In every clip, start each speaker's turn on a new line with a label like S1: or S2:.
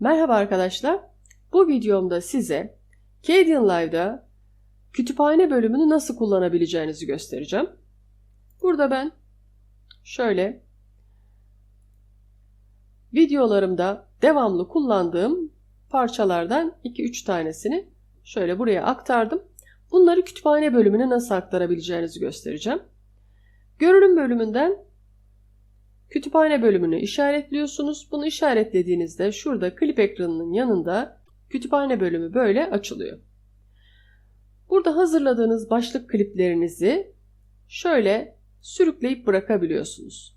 S1: Merhaba arkadaşlar. Bu videomda size Kadian Live'da kütüphane bölümünü nasıl kullanabileceğinizi göstereceğim. Burada ben şöyle videolarımda devamlı kullandığım parçalardan 2-3 tanesini şöyle buraya aktardım. Bunları kütüphane bölümüne nasıl aktarabileceğinizi göstereceğim. Görünüm bölümünden kütüphane bölümünü işaretliyorsunuz. Bunu işaretlediğinizde şurada klip ekranının yanında kütüphane bölümü böyle açılıyor. Burada hazırladığınız başlık kliplerinizi şöyle sürükleyip bırakabiliyorsunuz.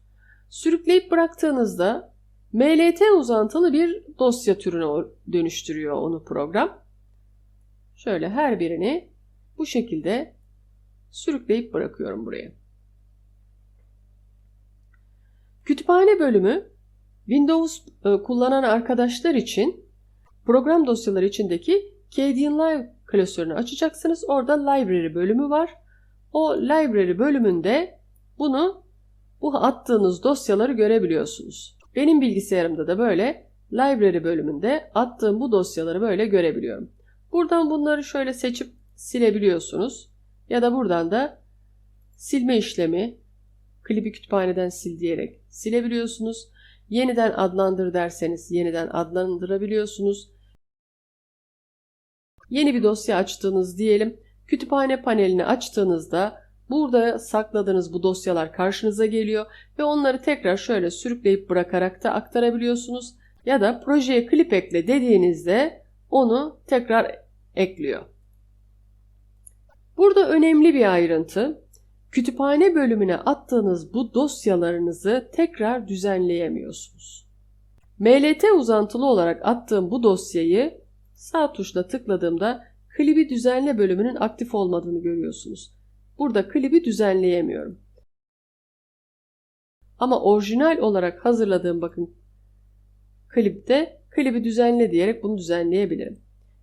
S1: Sürükleyip bıraktığınızda MLT uzantılı bir dosya türüne dönüştürüyor onu program. Şöyle her birini bu şekilde sürükleyip bırakıyorum buraya. Kütüphane bölümü Windows e, kullanan arkadaşlar için program dosyaları içindeki Kdenlive Live klasörünü açacaksınız. Orada library bölümü var. O library bölümünde bunu bu attığınız dosyaları görebiliyorsunuz. Benim bilgisayarımda da böyle library bölümünde attığım bu dosyaları böyle görebiliyorum. Buradan bunları şöyle seçip silebiliyorsunuz. Ya da buradan da silme işlemi klibi kütüphaneden sil diyerek silebiliyorsunuz. Yeniden adlandır derseniz yeniden adlandırabiliyorsunuz. Yeni bir dosya açtığınız diyelim. Kütüphane panelini açtığınızda burada sakladığınız bu dosyalar karşınıza geliyor ve onları tekrar şöyle sürükleyip bırakarak da aktarabiliyorsunuz. Ya da projeye klip ekle dediğinizde onu tekrar ekliyor. Burada önemli bir ayrıntı. Kütüphane bölümüne attığınız bu dosyalarınızı tekrar düzenleyemiyorsunuz. MLT uzantılı olarak attığım bu dosyayı sağ tuşla tıkladığımda klibi düzenle bölümünün aktif olmadığını görüyorsunuz. Burada klibi düzenleyemiyorum. Ama orijinal olarak hazırladığım bakın klipte klibi düzenle diyerek bunu düzenleyebilirim.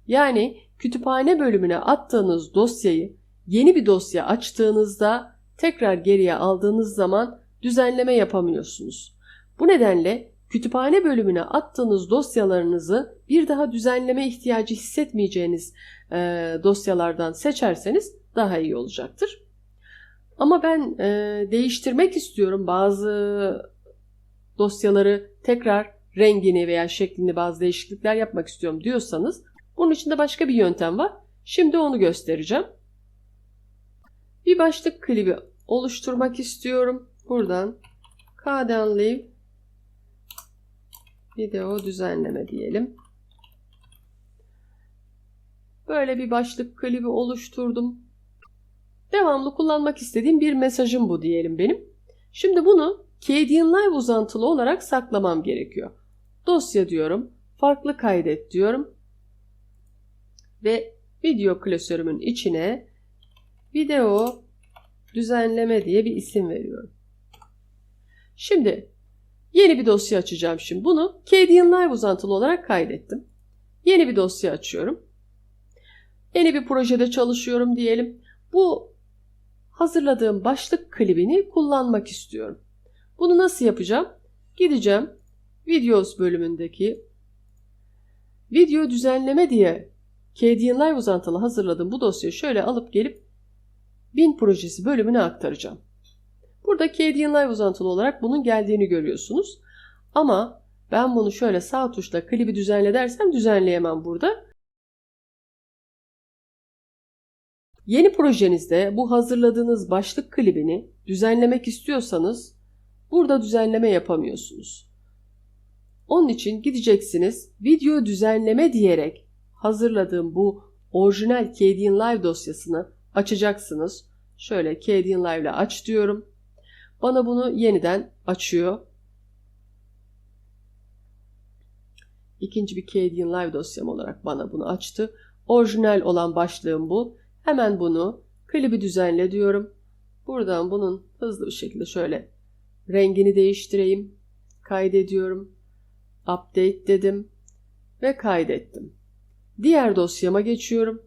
S1: Yani kütüphane bölümüne attığınız dosyayı yeni bir dosya açtığınızda tekrar geriye aldığınız zaman düzenleme yapamıyorsunuz. Bu nedenle kütüphane bölümüne attığınız dosyalarınızı bir daha düzenleme ihtiyacı hissetmeyeceğiniz e, dosyalardan seçerseniz daha iyi olacaktır. Ama ben e, değiştirmek istiyorum bazı dosyaları tekrar rengini veya şeklini bazı değişiklikler yapmak istiyorum diyorsanız bunun için de başka bir yöntem var. Şimdi onu göstereceğim. Bir başlık klibi oluşturmak istiyorum. Buradan Kden Live video düzenleme diyelim. Böyle bir başlık klibi oluşturdum. Devamlı kullanmak istediğim bir mesajım bu diyelim benim. Şimdi bunu KDN Live uzantılı olarak saklamam gerekiyor. Dosya diyorum, farklı kaydet diyorum ve video klasörümün içine video düzenleme diye bir isim veriyorum. Şimdi yeni bir dosya açacağım şimdi. Bunu KDN Live uzantılı olarak kaydettim. Yeni bir dosya açıyorum. Yeni bir projede çalışıyorum diyelim. Bu hazırladığım başlık klibini kullanmak istiyorum. Bunu nasıl yapacağım? Gideceğim Videos bölümündeki video düzenleme diye KDN Live uzantılı hazırladığım bu dosyayı şöyle alıp gelip bin projesi bölümüne aktaracağım. Burada KDN Live uzantılı olarak bunun geldiğini görüyorsunuz. Ama ben bunu şöyle sağ tuşla klibi düzenle dersem düzenleyemem burada. Yeni projenizde bu hazırladığınız başlık klibini düzenlemek istiyorsanız burada düzenleme yapamıyorsunuz. Onun için gideceksiniz video düzenleme diyerek hazırladığım bu orijinal KDN Live dosyasını açacaksınız. Şöyle KDN Live ile aç diyorum. Bana bunu yeniden açıyor. İkinci bir KDN Live dosyam olarak bana bunu açtı. Orijinal olan başlığım bu. Hemen bunu klibi düzenle diyorum. Buradan bunun hızlı bir şekilde şöyle rengini değiştireyim. Kaydediyorum. Update dedim ve kaydettim. Diğer dosyama geçiyorum.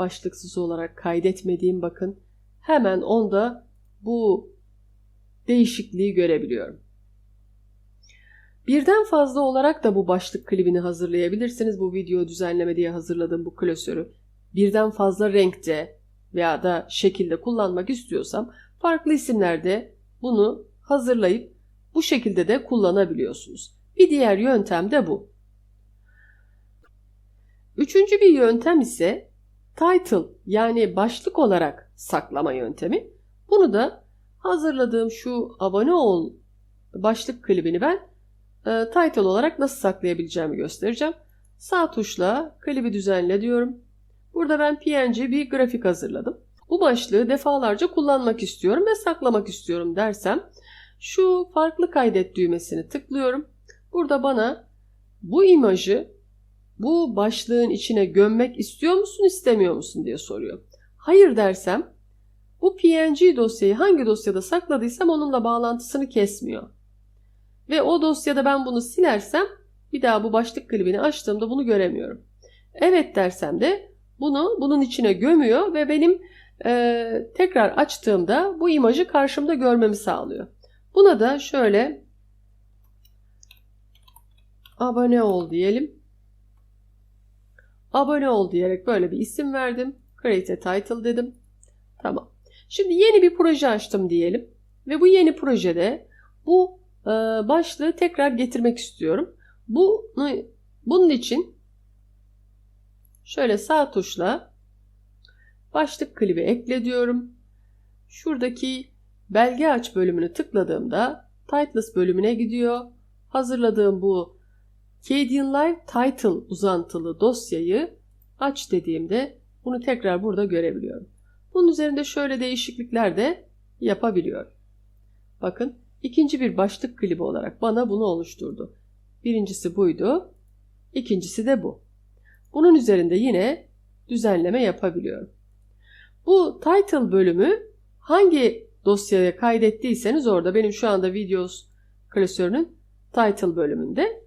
S1: Başlıksız olarak kaydetmediğim bakın. Hemen onda bu değişikliği görebiliyorum. Birden fazla olarak da bu başlık klibini hazırlayabilirsiniz. Bu video düzenleme diye hazırladığım bu klasörü birden fazla renkte veya da şekilde kullanmak istiyorsam farklı isimlerde bunu hazırlayıp bu şekilde de kullanabiliyorsunuz. Bir diğer yöntem de bu. Üçüncü bir yöntem ise title yani başlık olarak saklama yöntemi. Bunu da hazırladığım şu abone ol başlık klibini ben e, title olarak nasıl saklayabileceğimi göstereceğim. Sağ tuşla klibi düzenle diyorum. Burada ben PNG bir grafik hazırladım. Bu başlığı defalarca kullanmak istiyorum ve saklamak istiyorum dersem şu farklı kaydet düğmesini tıklıyorum. Burada bana bu imajı bu başlığın içine gömmek istiyor musun istemiyor musun diye soruyor. Hayır dersem bu PNG dosyayı hangi dosyada sakladıysam onunla bağlantısını kesmiyor. Ve o dosyada ben bunu silersem bir daha bu başlık klibini açtığımda bunu göremiyorum. Evet dersem de bunu bunun içine gömüyor ve benim e, tekrar açtığımda bu imajı karşımda görmemi sağlıyor. Buna da şöyle abone ol diyelim. Abone ol diyerek böyle bir isim verdim. Create a title dedim. Tamam. Şimdi yeni bir proje açtım diyelim. Ve bu yeni projede bu e, başlığı tekrar getirmek istiyorum. Bunu, bunun için şöyle sağ tuşla başlık klibi ekle diyorum. Şuradaki belge aç bölümünü tıkladığımda Titles bölümüne gidiyor. Hazırladığım bu Kdenlive Title uzantılı dosyayı aç dediğimde bunu tekrar burada görebiliyorum. Bunun üzerinde şöyle değişiklikler de yapabiliyorum. Bakın ikinci bir başlık klibi olarak bana bunu oluşturdu. Birincisi buydu. İkincisi de bu. Bunun üzerinde yine düzenleme yapabiliyorum. Bu title bölümü hangi dosyaya kaydettiyseniz orada benim şu anda videos klasörünün title bölümünde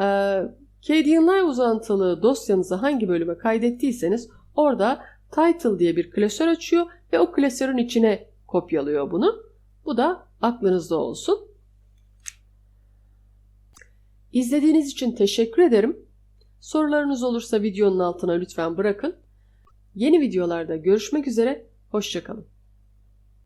S1: ee, KDNLive uzantılı dosyanızı hangi bölüme kaydettiyseniz orada title diye bir klasör açıyor ve o klasörün içine kopyalıyor bunu. Bu da aklınızda olsun. İzlediğiniz için teşekkür ederim. Sorularınız olursa videonun altına lütfen bırakın. Yeni videolarda görüşmek üzere, hoşçakalın.